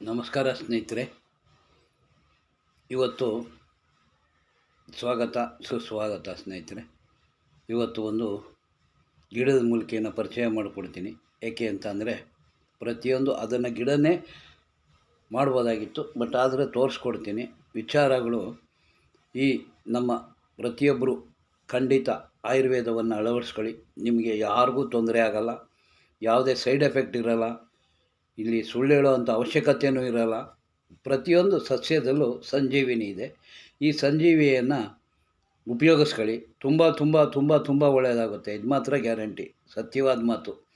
ನಮಸ್ಕಾರ ಸ್ನೇಹಿತರೆ. ಇವತ್ತು ಸ್ವಾಗತ, ಸುಸ್ವಾಗತ ಸ್ನೇಹಿತರೆ. ಇವತ್ತು ಒಂದು ಗಿಡದ ಮೂಲಿಕೆಯನ್ನು ಪರಿಚಯ ಮಾಡಿಕೊಡ್ತೀನಿ. ಏಕೆ ಅಂತ ಅಂದರೆ, ಪ್ರತಿಯೊಂದು ಅದನ್ನು ಗಿಡನೇ ಮಾಡ್ಬೋದಾಗಿತ್ತು, ಬಟ್ ಆದರೆ ತೋರಿಸ್ಕೊಡ್ತೀನಿ. ವಿಚಾರಗಳು ಈ ನಮ್ಮ ಪ್ರತಿಯೊಬ್ಬರು ಖಂಡಿತ ಆಯುರ್ವೇದವನ್ನು ಅಳವಡಿಸ್ಕೊಳ್ಳಿ. ನಿಮಗೆ ಯಾರಿಗೂ ತೊಂದರೆ ಆಗಲ್ಲ, ಯಾವುದೇ ಸೈಡ್ ಎಫೆಕ್ಟ್ ಇರಲ್ಲ. ಇಲ್ಲಿ ಸುಳ್ಳು ಹೇಳುವಂಥ ಅವಶ್ಯಕತೆಯೂ ಇರಲ್ಲ. ಪ್ರತಿಯೊಂದು ಸಸ್ಯದಲ್ಲೂ ಸಂಜೀವಿನಿ ಇದೆ. ಈ ಸಂಜೀವಿಯನ್ನು ಉಪಯೋಗಿಸ್ಕೊಳ್ಳಿ. ತುಂಬ ತುಂಬ ತುಂಬ ತುಂಬ ಒಳ್ಳೆಯದಾಗುತ್ತೆ. ಇದು ಮಾತ್ರ ಗ್ಯಾರಂಟಿ. ಸತ್ಯವಾದ ಮಾತು.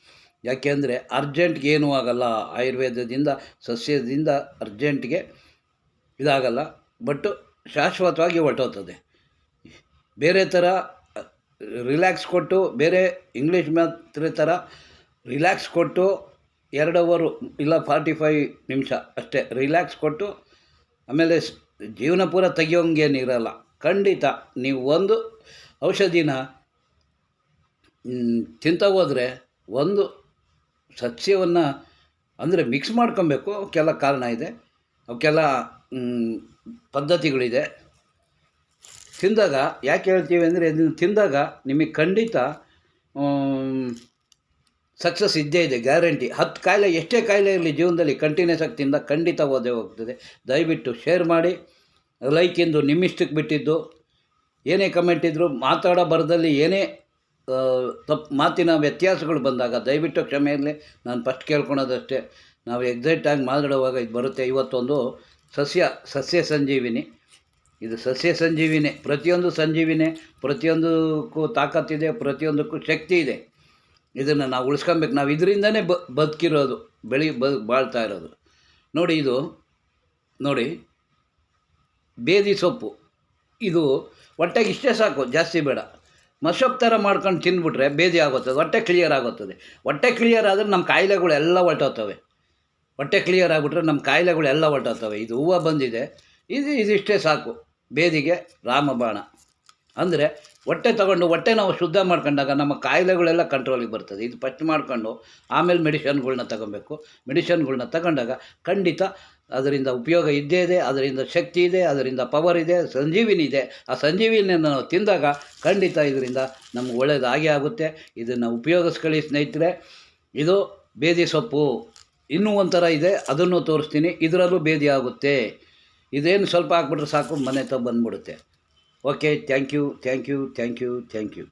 ಯಾಕೆಂದರೆ ಅರ್ಜೆಂಟ್ಗೆ ಏನೂ ಆಗಲ್ಲ. ಆಯುರ್ವೇದದಿಂದ, ಸಸ್ಯದಿಂದ ಅರ್ಜೆಂಟ್ಗೆ ಇದಾಗಲ್ಲ. ಬಟ್ ಶಾಶ್ವತವಾಗಿ ಹೊಟ್ಟೋತದೆ ಬೇರೆ ಥರ, ರಿಲ್ಯಾಕ್ಸ್ ಕೊಟ್ಟು, ಬೇರೆ ಇಂಗ್ಲೀಷ್ ಮಾತ್ರೆ ಥರ ರಿಲ್ಯಾಕ್ಸ್ ಕೊಟ್ಟು ಎರಡು ಅವರು ಇಲ್ಲ ಫಾರ್ಟಿ ಫೈವ್ ನಿಮಿಷ ಅಷ್ಟೇ. ರಿಲ್ಯಾಕ್ಸ್ ಕೊಟ್ಟು ಆಮೇಲೆ ಜೀವನ ಪೂರ ತೆಗಿಯೋಂಗೇನಿರಲ್ಲ ಖಂಡಿತ ನೀವು ಒಂದು ಔಷಧಿನ ತಿಂತ ಹೋದರೆ ಒಂದು ಸಸ್ಯವನ್ನು ಅಂದರೆ ಮಿಕ್ಸ್ ಮಾಡ್ಕೊಬೇಕು. ಅವಕ್ಕೆಲ್ಲ ಕಾರಣ ಇದೆ. ಅವಕ್ಕೆಲ್ಲ ಪದ್ಧತಿಗಳಿದೆ. ತಿಂದಾಗ ಯಾಕೆ ಹೇಳ್ತೀವಿ ಅಂದರೆ ಇದನ್ನು ತಿಂದಾಗ ನಿಮಗೆ ಖಂಡಿತ ಸಕ್ಸಸ್ ಇದ್ದೇ ಇದೆ, ಗ್ಯಾರಂಟಿ. ಹತ್ತು ಕಾಯಿಲೆ, ಎಷ್ಟೇ ಕಾಯಿಲೆ ಇರಲಿ ಜೀವನದಲ್ಲಿ ಕಂಟಿನ್ಯೂಸ್ ಆಗಿ ತಿಂದ ಖಂಡಿತ ಓದೇ ಹೋಗ್ತದೆ. ದಯವಿಟ್ಟು ಶೇರ್ ಮಾಡಿ, ಲೈಕ್ ಎಂದು ನಿಮ್ಮಿಷ್ಟಕ್ಕೆ ಬಿಟ್ಟಿದ್ದು. ಏನೇ ಕಮೆಂಟ್ ಇದ್ದರೂ ಮಾತಾಡೋ ಬರದಲ್ಲಿ ಏನೇ ತಪ್ಪು ಮಾತಿನ ವ್ಯತ್ಯಾಸಗಳು ಬಂದಾಗ ದಯವಿಟ್ಟು ಕ್ಷಮೆ ಇರಲಿ ನಾನು ಫಸ್ಟ್ ಕೇಳ್ಕೊಳೋದಷ್ಟೇ. ನಾವು ಎಕ್ಸಾಕ್ಟಾಗಿ ಮಾತಾಡುವಾಗ ಇದು ಬರುತ್ತೆ. ಇವತ್ತೊಂದು ಸಸ್ಯ ಸಸ್ಯ ಸಂಜೀವಿನಿ. ಇದು ಸಸ್ಯ ಸಂಜೀವಿನಿ. ಪ್ರತಿಯೊಂದು ಸಂಜೀವಿನಿ, ಪ್ರತಿಯೊಂದಕ್ಕೂ ತಾಕತ್ತಿದೆ, ಪ್ರತಿಯೊಂದಕ್ಕೂ ಶಕ್ತಿ ಇದೆ. ಇದನ್ನು ನಾವು ಉಳಿಸ್ಕೊಬೇಕು. ನಾವು ಇದರಿಂದನೇ ಬ, ಬದುಕಿರೋದು, ಬೆಳಿ ಬಾಳ್ತಾ ಇರೋದು. ನೋಡಿ ಇದು, ನೋಡಿ, ಬೇದಿ ಸೊಪ್ಪು. ಇದು ಹೊಟ್ಟೆಗೆ ಇಷ್ಟೇ ಸಾಕು, ಜಾಸ್ತಿ ಬೇಡ. ಮಸೊಪ್ಪು ಥರ ಮಾಡ್ಕೊಂಡು ತಿಂದ್ಬಿಟ್ರೆ ಬೇದಿ ಆಗುತ್ತದೆ, ಹೊಟ್ಟೆ ಕ್ಲಿಯರ್ ಆಗುತ್ತದೆ. ಹೊಟ್ಟೆ ಕ್ಲಿಯರ್ ಆದರೆ ನಮ್ಮ ಕಾಯಿಲೆಗಳೆಲ್ಲ ಹೊರ್ಟೋಗ್ತವೆ. ಹೊಟ್ಟೆ ಕ್ಲಿಯರ್ ಆಗಿಬಿಟ್ರೆ ನಮ್ಮ ಕಾಯಿಲೆಗಳೆಲ್ಲ ಹೊರ್ಟೋಗ್ತವೆ. ಇದು ಹೂವು ಬಂದಿದೆ, ಇದು ಇದಿಷ್ಟೇ ಸಾಕು. ಬೇದಿಗೆ ರಾಮಬಾಣ. ಅಂದರೆ ಹೊಟ್ಟೆ ತಗೊಂಡು, ಹೊಟ್ಟೆ ನಾವು ಶುದ್ಧ ಮಾಡ್ಕೊಂಡಾಗ ನಮ್ಮ ಕಾಯಿಲೆಗಳೆಲ್ಲ ಕಂಟ್ರೋಲಿಗೆ ಬರ್ತದೆ. ಇದು ಫಸ್ಟ್ ಮಾಡ್ಕೊಂಡು, ಆಮೇಲೆ ಮೆಡಿಷನ್ಗಳ್ನ ತಗೊಬೇಕು. ಮೆಡಿಷನ್ಗಳ್ನ ತಗೊಂಡಾಗ ಖಂಡಿತ ಅದರಿಂದ ಉಪಯೋಗ ಇದ್ದೇ ಇದೆ, ಅದರಿಂದ ಶಕ್ತಿ ಇದೆ, ಅದರಿಂದ ಪವರ್ ಇದೆ, ಸಂಜೀವಿನಿ ಇದೆ. ಆ ಸಂಜೀವಿನಿಯನ್ನು ನಾವು ತಿಂದಾಗ ಖಂಡಿತ ಇದರಿಂದ ನಮ್ಗೆ ಒಳ್ಳೆಯದಾಗೇ ಆಗುತ್ತೆ. ಇದನ್ನು ಉಪಯೋಗಿಸ್ಕೊಳ್ಳಿ ಸ್ನೇಹಿತರೆ. ಇದು ಬೇದಿ ಸೊಪ್ಪು. ಇನ್ನೂ ಒಂಥರ ಇದೆ, ಅದನ್ನು ತೋರಿಸ್ತೀನಿ. ಇದರಲ್ಲೂ ಬೇದಿ ಆಗುತ್ತೆ. ಇದೇನು ಸ್ವಲ್ಪ ಹಾಕ್ಬಿಟ್ರೆ ಸಾಕು, ಮನೆ ತ ಬಂದ್ಬಿಡುತ್ತೆ. okay thank you thank you thank you thank you